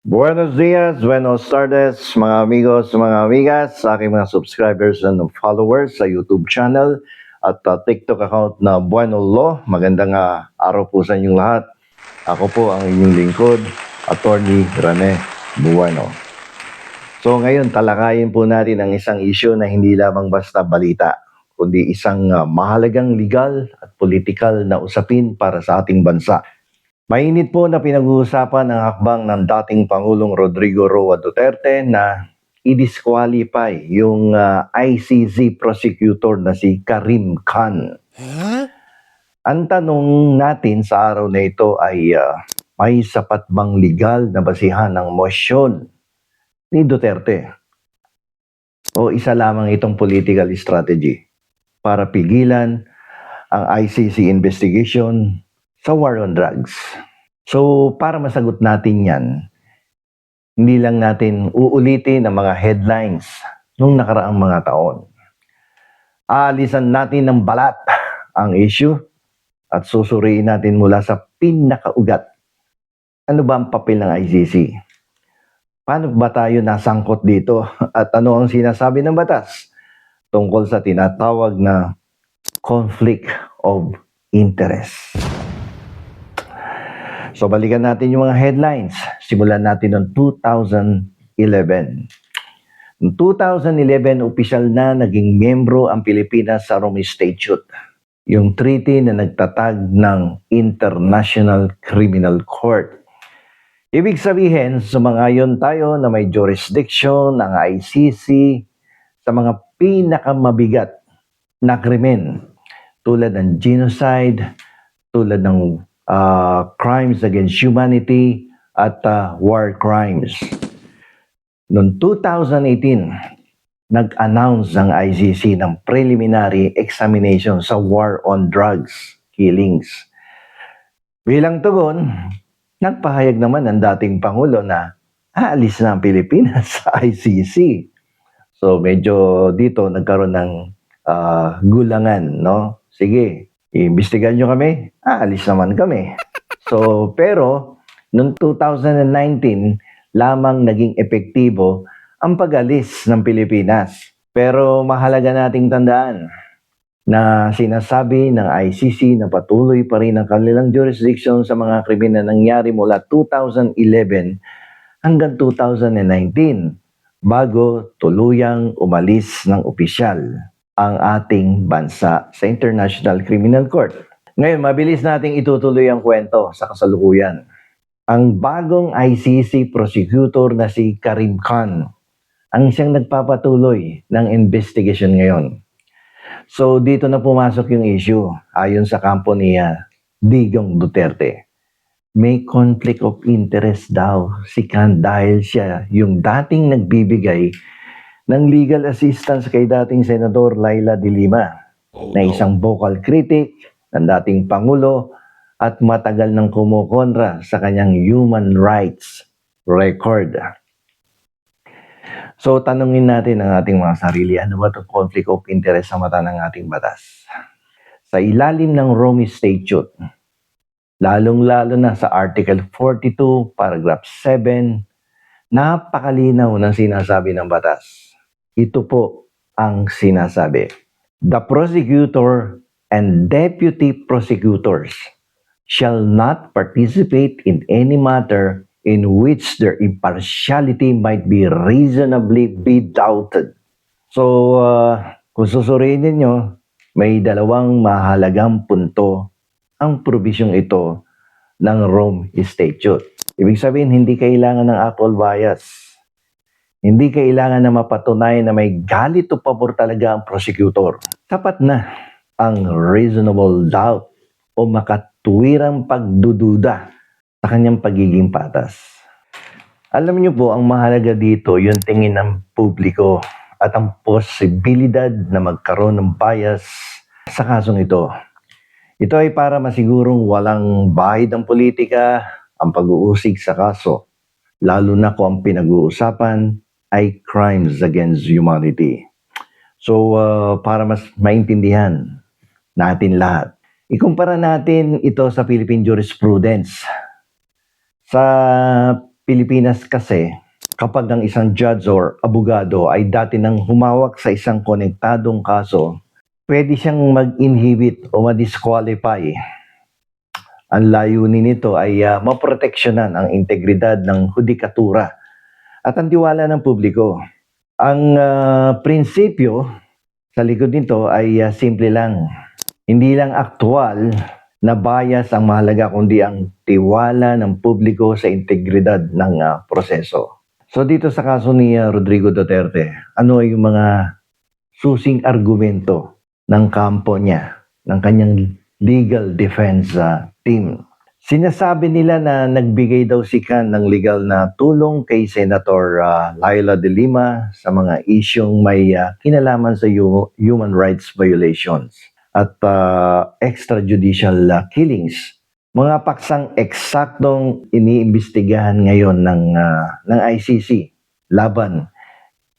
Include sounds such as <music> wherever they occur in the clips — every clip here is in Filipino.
Buenos dias, buenos tardes, mga amigos, mga amigas, sa aking mga subscribers and followers sa YouTube channel at uh, TikTok account na Bueno Law. Magandang uh, araw po sa inyong lahat. Ako po ang inyong lingkod, Attorney Rene Bueno. So ngayon, talakayin po natin ang isang issue na hindi lamang basta balita, kundi isang uh, mahalagang legal at political na usapin para sa ating bansa. Mainit po na pinag-uusapan ang hakbang ng dating Pangulong Rodrigo Roa Duterte na i-disqualify yung uh, ICC prosecutor na si Karim Khan. Ang tanong natin sa araw na ito ay uh, may sapat bang legal na basihan ng motion ni Duterte? O isa lamang itong political strategy para pigilan ang ICC investigation sa war on drugs. So, para masagot natin yan, hindi lang natin uulitin ang mga headlines nung nakaraang mga taon. Aalisan natin ng balat ang issue at susuriin natin mula sa pinakaugat. Ano ba ang papel ng ICC? Paano ba tayo nasangkot dito? <laughs> At ano ang sinasabi ng batas tungkol sa tinatawag na conflict of interest? So balikan natin yung mga headlines. Simulan natin noong 2011. Noong 2011, opisyal na naging membro ang Pilipinas sa Rome Statute. Yung treaty na nagtatag ng International Criminal Court. Ibig sabihin, sumangayon tayo na may jurisdiction ng ICC sa mga pinakamabigat na krimen tulad ng genocide, tulad ng uh, crimes against humanity at uh, war crimes. Noong 2018, nag-announce ang ICC ng preliminary examination sa war on drugs, killings. Bilang tugon, nagpahayag naman ang dating Pangulo na aalis na ang Pilipinas <laughs> sa ICC. So medyo dito nagkaroon ng uh, gulangan, no? Sige, iimbestigahan nyo kami, aalis naman kami. So, pero, noong 2019, lamang naging epektibo ang pag-alis ng Pilipinas. Pero mahalaga nating tandaan na sinasabi ng ICC na patuloy pa rin ang kanilang jurisdiction sa mga krimen na nangyari mula 2011 hanggang 2019 bago tuluyang umalis ng opisyal ang ating bansa sa International Criminal Court. Ngayon, mabilis nating itutuloy ang kwento sa kasalukuyan. Ang bagong ICC prosecutor na si Karim Khan ang siyang nagpapatuloy ng investigation ngayon. So dito na pumasok yung issue ayon sa kampo ni uh, Digong Duterte. May conflict of interest daw si Khan dahil siya yung dating nagbibigay ng legal assistance kay dating Senador Laila de Lima na isang vocal critic ng dating Pangulo at matagal nang kumukontra sa kanyang human rights record. So tanungin natin ang ating mga sarili, ano ba itong conflict of interest sa mata ng ating batas? Sa ilalim ng Rome Statute, lalong-lalo na sa Article 42, Paragraph 7, napakalinaw ng sinasabi ng batas. Ito po ang sinasabi. The prosecutor and deputy prosecutors shall not participate in any matter in which their impartiality might be reasonably be doubted. So, uh, kung susuriin ninyo, may dalawang mahalagang punto ang probisyong ito ng Rome Statute. Ibig sabihin, hindi kailangan ng apple bias. Hindi kailangan na mapatunayan na may galit o pabor talaga ang prosecutor. Sapat na ang reasonable doubt o makatuwirang pagdududa sa kanyang pagiging patas. Alam niyo po, ang mahalaga dito, yung tingin ng publiko at ang posibilidad na magkaroon ng bias sa kasong ito. Ito ay para masigurong walang bahid ng politika ang pag-uusig sa kaso, lalo na kung ang pinag-uusapan ay crimes against humanity. So, uh, para mas maintindihan natin lahat, ikumpara natin ito sa Philippine jurisprudence. Sa Pilipinas kasi, kapag ang isang judge or abogado ay dati nang humawak sa isang konektadong kaso, pwede siyang mag-inhibit o ma-disqualify. Ang layunin nito ay uh, maproteksyonan ang integridad ng hudikatura at ang tiwala ng publiko. Ang ah, prinsipyo sa likod nito ay ah, simple lang. Hindi lang aktual na bias ang mahalaga kundi ang tiwala ng publiko sa integridad ng ah, proseso. So dito sa kaso ni ah, Rodrigo Duterte, ano yung mga susing argumento ng kampo niya, ng kanyang legal defense ah, team? Sinasabi nila na nagbigay daw si Khan ng legal na tulong kay Senator ah, Laila de Lima sa mga isyong may ah, kinalaman sa hu- human rights violations at ah, extrajudicial ah, killings. Mga paksang eksaktong iniimbestigahan ngayon ng, ah, ng ICC laban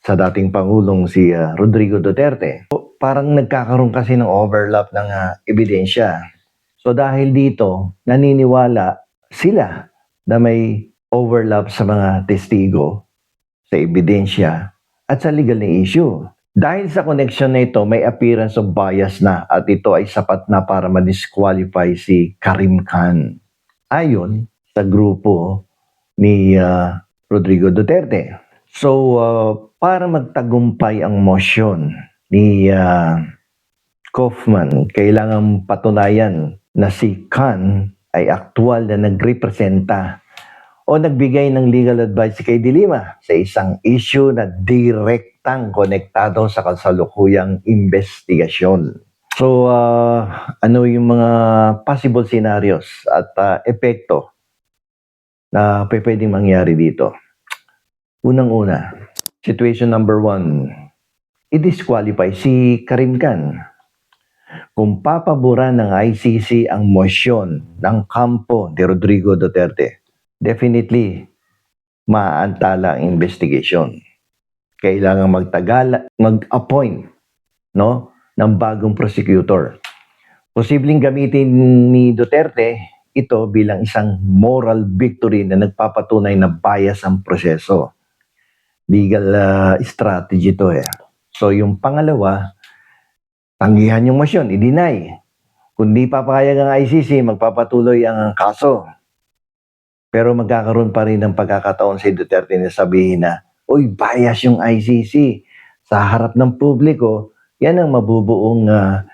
sa dating Pangulong si ah, Rodrigo Duterte. Parang nagkakaroon kasi ng overlap ng ah, ebidensya. So dahil dito, naniniwala sila na may overlap sa mga testigo, sa ebidensya, at sa legal na issue. Dahil sa connection na ito, may appearance of bias na at ito ay sapat na para ma-disqualify si Karim Khan. Ayon sa grupo ni ah, Rodrigo Duterte. So, ah, para magtagumpay ang motion ni ah, Kaufman, kailangan patunayan na si Khan ay aktual na nagrepresenta o nagbigay ng legal advice kay Dilima sa isang issue na direktang konektado sa kasalukuyang investigasyon. So, ah, ano yung mga possible scenarios at ah, epekto na pwedeng mangyari dito? Unang-una, situation number one, i-disqualify si Karim Khan kung papaboran ng ICC ang motion ng kampo ni Rodrigo Duterte, definitely maaantala ang investigation. Kailangan magtagal, mag-appoint no, ng bagong prosecutor. Posibleng gamitin ni Duterte ito bilang isang moral victory na nagpapatunay na bias ang proseso. Legal ah, strategy to eh. So yung pangalawa, tanggihan yung motion, i-deny. Kung di papayag ang ICC, magpapatuloy ang kaso. Pero magkakaroon pa rin ng pagkakataon si Duterte na sabihin na, Uy, bias yung ICC. Sa harap ng publiko, yan ang mabubuong ah,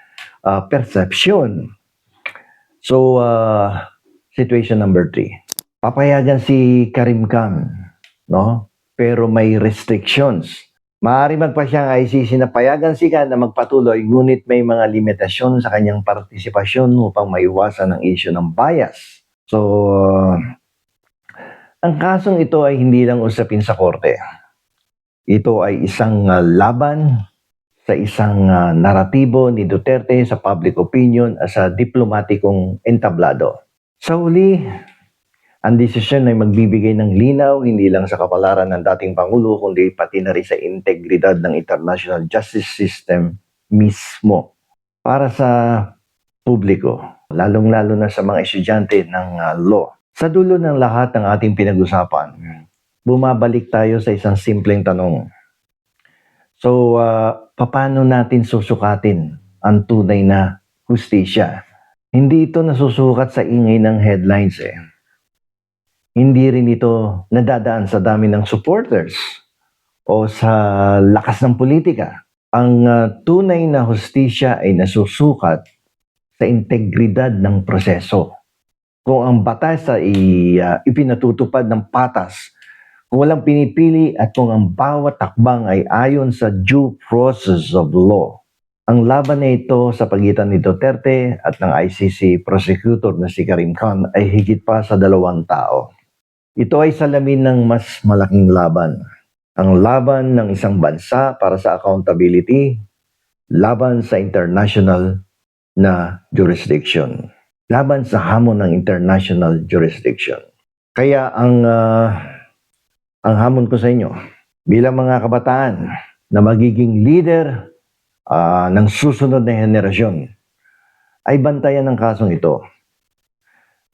ah, perception. So, ah, situation number three. Papayagan si Karim Khan, no? Pero may restrictions. Maaari magpasya ang ICC na payagan si na magpatuloy, ngunit may mga limitasyon sa kanyang partisipasyon upang maiwasan ang issue ng bias. So, ang kasong ito ay hindi lang usapin sa korte. Ito ay isang ah, laban sa isang ah, naratibo ni Duterte sa public opinion at sa diplomatikong entablado. Sa huli, ang desisyon ay magbibigay ng linaw hindi lang sa kapalaran ng dating Pangulo kundi pati na rin sa integridad ng international justice system mismo para sa publiko, lalong-lalo na sa mga estudyante ng ah, law. Sa dulo ng lahat ng ating pinag-usapan, bumabalik tayo sa isang simpleng tanong. So, ah, paano natin susukatin ang tunay na hustisya? Hindi ito nasusukat sa ingay ng headlines eh. Hindi rin ito nadadaan sa dami ng supporters o sa lakas ng politika. Ang ah, tunay na hustisya ay nasusukat sa integridad ng proseso. Kung ang batas ay ah, ipinatutupad ng patas, kung walang pinipili at kung ang bawat takbang ay ayon sa due process of law. Ang laban na ito sa pagitan ni Duterte at ng ICC prosecutor na si Karim Khan ay higit pa sa dalawang tao. Ito ay salamin ng mas malaking laban. Ang laban ng isang bansa para sa accountability, laban sa international na jurisdiction, laban sa hamon ng international jurisdiction. Kaya ang ah, ang hamon ko sa inyo bilang mga kabataan na magiging leader ah, ng susunod na henerasyon ay bantayan ang kasong ito.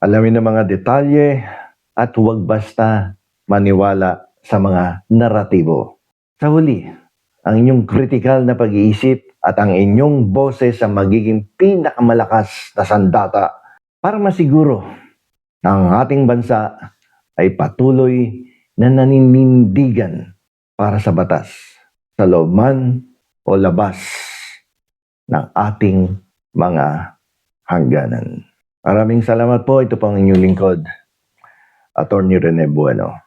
Alamin ang mga detalye at huwag basta maniwala sa mga naratibo. Sa huli, ang inyong kritikal na pag-iisip at ang inyong boses ang magiging pinakamalakas na sandata para masiguro na ang ating bansa ay patuloy na naninindigan para sa batas sa loob man o labas ng ating mga hangganan. Maraming salamat po. Ito po ang inyong lingkod, Attorney Rene Bueno.